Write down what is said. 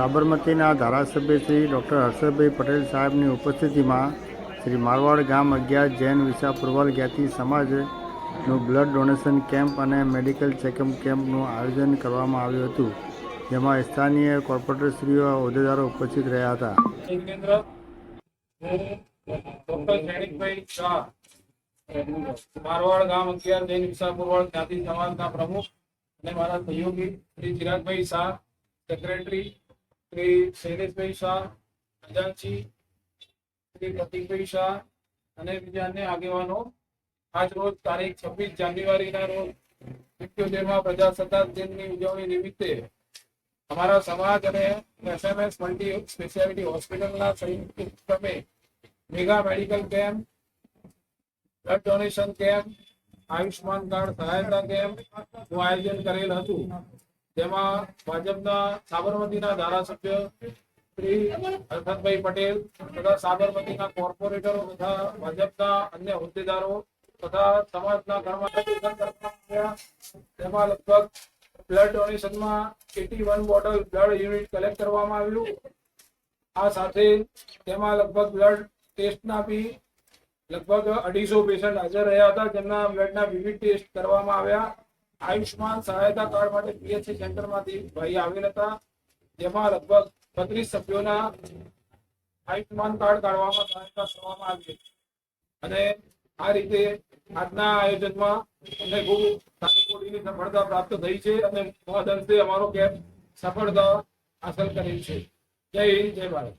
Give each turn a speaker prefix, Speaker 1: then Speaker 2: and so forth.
Speaker 1: સાબરમતીના ધારાસભ્ય શ્રી ડૉક્ટર હર્ષદભાઈ પટેલ સાહેબની ઉપસ્થિતિમાં શ્રી મારવાડ ગામ અગિયાર જૈન વિસા પૂર્વલ જ્ઞાતિ સમાજનું બ્લડ ડોનેશન કેમ્પ અને મેડિકલ ચેકઅપ કેમ્પનું આયોજન કરવામાં આવ્યું હતું, જેમાં સ્થાનીય કોર્પોરેટરશ્રીઓ હોદ્દેદારો ઉપસ્થિત રહ્યા હતા.
Speaker 2: મારવાડ ગામ અગિયાર જૈન વિસાપુરવાડ જ્ઞાતિ સમાજના પ્રમુખ અને મારા સહયોગી શ્રી ચિરાગભાઈ શાહ, સેક્રેટરી શ્રી શૈલેષભાઈ શાહ ખજાનસિંહ શ્રી પ્રતિકભાઈ શાહ અને બીજા અન્ય આગેવાનો. આજ રોજ તારીખ છવ્વીસ જાન્યુઆરીના રોજ સિત્યોતેરમાં પ્રજાસત્તાક દિનની ઉજવણી નિમિત્તે અમારા સમાજ અને એસએમએસ મલ્ટી સ્પેશિયાલિટી હોસ્પિટલના સંયુક્ત ઉપક્રમે mega medical camp, blood donation camp Ayushman card સહાયતા કેમ્પનું આયોજન કરેલ હતું. જેમાં ભાજપના સાબરમતીના ધારાસભ્ય શ્રી હરસદભાઈ પટેલ તથા સાબરમતીના કોર્પોરેટરો તથા ભાજપના અન્ય હોદ્દેદારો તથા સમાજના તેમાં લગભગ બ્લડ ડોનેશનમાં eighty one bottle blood unit collect કરવામાં આવ્યું. આ સાથે તેમાં લગભગ બ્લડ ટેસ્ટના બી લગભગ અઢીસો પેશન્ટ હાજર રહ્યા હતા. જેમના બ્લડના વિવિધ ટેસ્ટ કરવામાં આવ્યા. આયુષ્માન સહાયતા કાર્ડ માટે પીએચસી સેન્ટરમાંથી ભાઈ આવેલ હતા. જેમાં લગભગ બત્રીસ સભ્યોના આયુષ્માન કાર્ડ કાઢવામાં સહાયતા કરવામાં આવી હતી. અને આ રીતે આજના આયોજનમાં અમને ખૂબ સારી કોટીની સફળતા પ્રાપ્ત થઈ છે અને મહદ અંશે અમારો કેમ્પ સફળતા હાંસલ કરી છે. જય હિન્દ, જય ભારત.